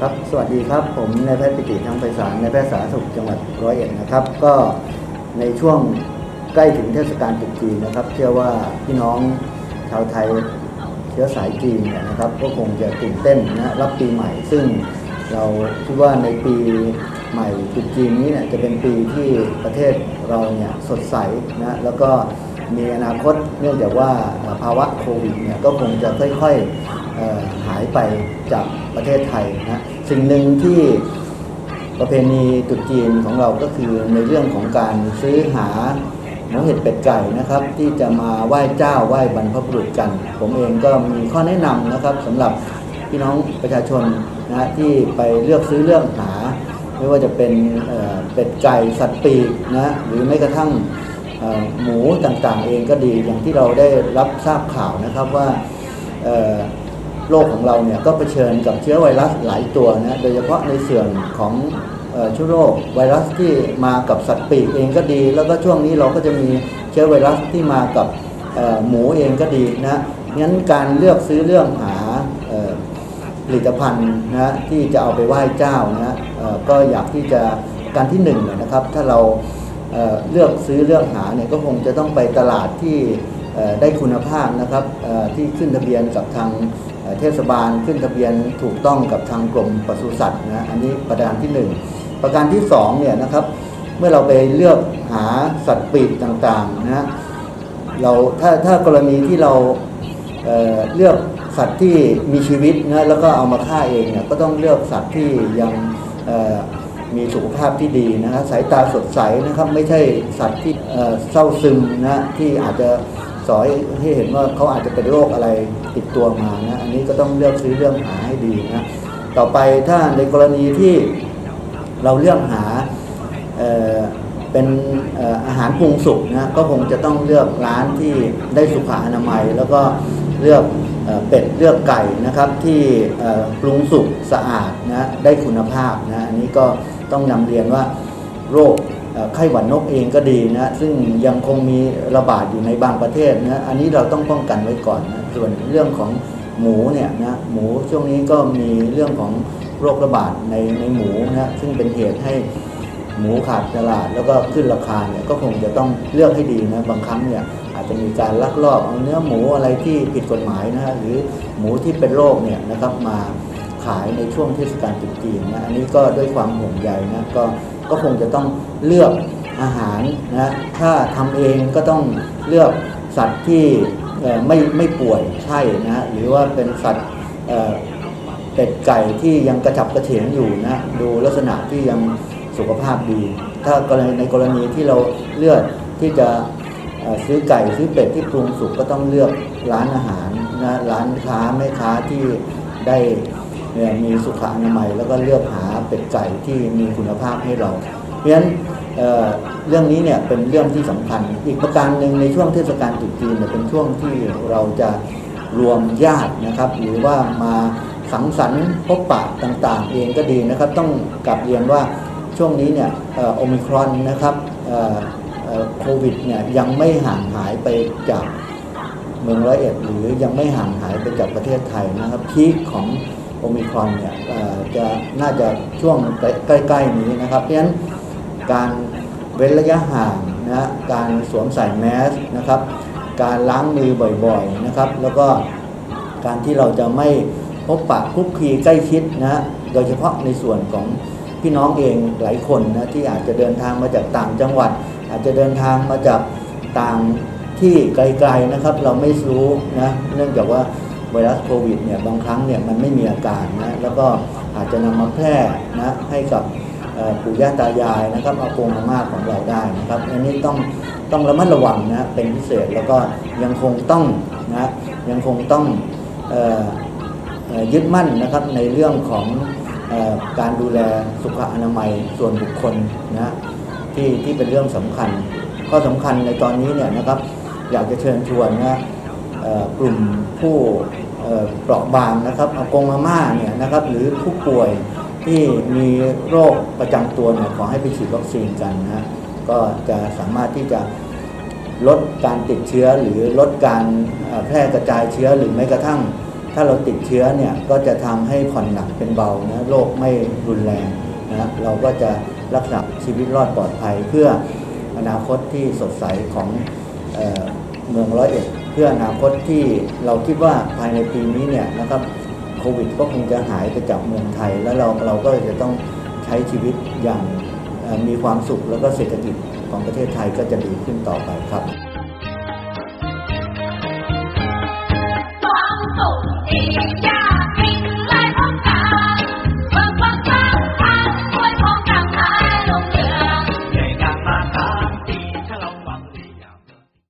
ครับ สวัสดีครับ ผมนายแพทย์ปิติทางไพศาลนายแพทย์สาธารณสุขจังหวัดร้อยเอ็ดนะครับ ก็ในช่วงใกล้ถึงเทศกาลตรุษจีนนะครับ เชื่อว่าพี่น้องชาวไทยเชื้อสายจีนเนี่ยนะครับ ก็คงจะตื่นเต้นนะรับปีใหม่ ซึ่งเราคิดว่าในปีใหม่ตรุษจีนนี้เนี่ยจะเป็นปีที่ประเทศเราเนี่ยสดใสนะแล้วก็มีอนาคตเนื่องจากว่าภาวะโควิดเนี่ยก็คงจะค่อยๆเอ่อ หายไปจากประเทศไทยนะสิ่งหนึ่งที่ประเพณีตุษจีนของเราก็คือในเรื่องของการซื้อหาหมูเห็ดเป็ดไก่นะครับ ที่จะมาไหว้เจ้าไหว้บรรพบุรุษกัน ผมเองก็มีข้อแนะนำนะครับสำหรับพี่น้องประชาชนนะที่ไปเลือกซื้อเลือกหา ไม่ว่าจะเป็นเเป็ดไก่สัตว์ปีกนะหรือแม้กระทั่งหมูต่างๆเองก็ดีอย่างที่เราได้รับทราบข่าวนะครับว่า โลกของเราเนี่ยก็เผชิญกับเชื้อไวรัสหลายตัวนะโดยเฉพาะในส่วนของเอ่อเชื้อโรคไวรัสที่มากับสัตว์ปีกเองก็ดี แล้วก็ช่วงนี้เราก็จะมีเชื้อไวรัสที่มากับหมูเองก็ดีนะงั้นการเลือกซื้อเรื่องหาผลิตภัณฑ์นะที่จะเอาไปไหว้เจ้านะก็อยากที่จะการที่หนึ่งนะครับ ถ้าเราเเลือกซื้อเลือกหาเนี่ยก็คงจะต้องไปตลาดที่ได้คุณภาพนะครับที่ขึ้นทะเบียนกับทาง เทศบาลขึ้นทะเบียนถูกต้องกับทางกรมปศุสัตว์นะอันนี้ประการที่หนึ่งประการที่สองเนี่ยนะครับเมื่อเราไปเลือกหาสัตว์ปีกต่างๆนะเราถ้าถ้ากรณีที่เราเเลือกสัตว์ที่มีชีวิตนะแล้วก็เอามาฆ่าเองเนี่ยก็ต้องเลือกสัตว์ที่ยังมีสุขภาพที่ดีนะครับสายตาสดใสนะครับไม่ใช่สัตว์ที่เอ่อเศร้าซึมนะที่อาจจะ สอให้เห็นว่าเขาอาจจะเป็นโรคอะไรติดตัวมานะอันนี้ก็ต้องเลือกซื้อเรื่องหาให้ดีนะต่อไปถ้าในกรณีที่เราเลือกหาเเป็นออาหารปรุงสุกนะก็คงจะต้องเลือกร้านที่ได้สุขอนามัย แล้วก็เลือกเอเป็ดเลือกไก่นะครับที่ปรุงสุกสะอาดนะได้คุณภาพนะอันนี้ก็ต้องนำเรียนว่าโรค ไข้หวัดนกเองก็ดีนะซึ่งยังคงมีระบาดอยู่ในบางประเทศนะอันนี้เราต้องป้องกันไว้ก่อนนะส่วนเรื่องของหมูเนี่ยนะหมูช่วงนี้ก็มีเรื่องของโรคระบาดในในหมูนะซึ่งเป็นเหตุให้หมูขาดตลาดแล้วก็ขึ้นราคาเนี่ยก็คงจะต้องเลือกให้ดีนะบางครั้งเนี่ยอาจจะมีการลักลอบเอาเนื้อหมูอะไรที่ผิดกฎหมายนะฮะหรือหมูที่เป็นโรคเนี่ยนะครับมาขายในช่วงเทศกาลตรุษจีนนะอันนี้ก็ด้วยความห่วงใยนะก็ ก็คงจะต้องเลือกอาหารนะถ้าทำเองก็ต้องเลือกสัตว์ที่ไม่ไม่ป่วยใช่นะหรือว่าเป็นสัตว์เป็ดไก่ที่ยังกระฉับกระเฉงอยู่นะดูลักษณะที่ยังสุขภาพดี ถ้ากรณีในกรณีที่เราเลือกที่จะซื้อไก่ซื้อเป็ดที่ปรุงสุกก็ต้องเลือกร้านอาหารนะร้านค้าแม่ค้าที่ได้ เนี่ยมีสุขอนามัยแล้วก็เลือกหาเป็ดไก่ที่มีคุณภาพให้เรา เพราะฉะนั้นเเรื่องนี้เนี่ยเป็นเรื่องที่สำคัญ อีกประการหนึ่งในช่วงเทศกาลตรุษจีนเนี่ยเป็นช่วงที่เราจะรวมญาตินะครับ หรือว่ามาสังสรรค์พบปะต่างๆ เองก็ดีนะครับ ต้องกลับเรียนว่าช่วงนี้เนี่ยโอมิครอนนะครับโควิดเนี่ยยังไม่ห่างหายไปจากเมืองร้อยเอ็ดหรือยังไม่ห่างหายไปจากประเทศไทยนะครับพีคของ โอมิครอนเนี่ยจะน่าจะช่วงใกล้ๆนี้นะครับเพราะฉะนั้นการเว้นระยะห่างนะการสวมใส่แมสนะครับ การล้างมือบ่อยๆนะครับ แล้วก็การที่เราจะไม่พบปะคุกคีใกล้ชิดนะโดยเฉพาะในส่วนของพี่น้องเองหลายคนนะที่อาจจะเดินทางมาจากต่างจังหวัด อาจจะเดินทางมาจากต่างที่ไกลๆนะครับ เราไม่รู้นะเนื่องจากว่า ไวรัสโควิดเนี่ยบางครั้งเนี่ยมันไม่มีอาการนะแล้วก็อาจจะนำมาแพร่นะให้กับปู่ย่าตายายนะครับอากงอาม่าของเราได้นะครับอันนี้ต้องต้องระมัดระวังนะเป็นพิเศษแล้วก็ยังคงต้องนะยังคงต้องออยึดมั่นนะครับในเรื่องของออการดูแลสุขอนามัยส่วนบุคคลนะที่ที่เป็นเรื่องสำคัญ ข้อสำคัญในตอนนี้เนี่ยนะครับอยากจะเชิญชวนนะ กลุ่มผู้เปราะบางนะครับอากงอาม่าเนี่ยนะครับหรือผู้ป่วยที่มีโรคประจำตัวเนี่ยขอให้ไปฉีดวัคซีนกันนะก็จะสามารถที่จะลดการติดเชื้อหรือลดการแพร่กระจายเชื้อหรือแม้กระทั่ง ถ้าเราติดเชื้อเนี่ยก็จะทำให้ผ่อนหนักเป็นเบานะโรคไม่รุนแรงนะเราก็จะรักษาชีวิตรอดปลอดภัยเพื่ออนาคตที่สดใสของเออเมืองร้อยเอ็ด พื่ออนาคตที่เราคิดว่าภายในปีนี้เนี่ยนะครับโควิดก็คงจะหายไปจากเมืองไทย แล้วเราเราก็จะต้องใช้ชีวิตอย่างมีความสุขแล้วก็เศรษฐกิจของประเทศไทยก็จะดีขึ้นต่อไปครับ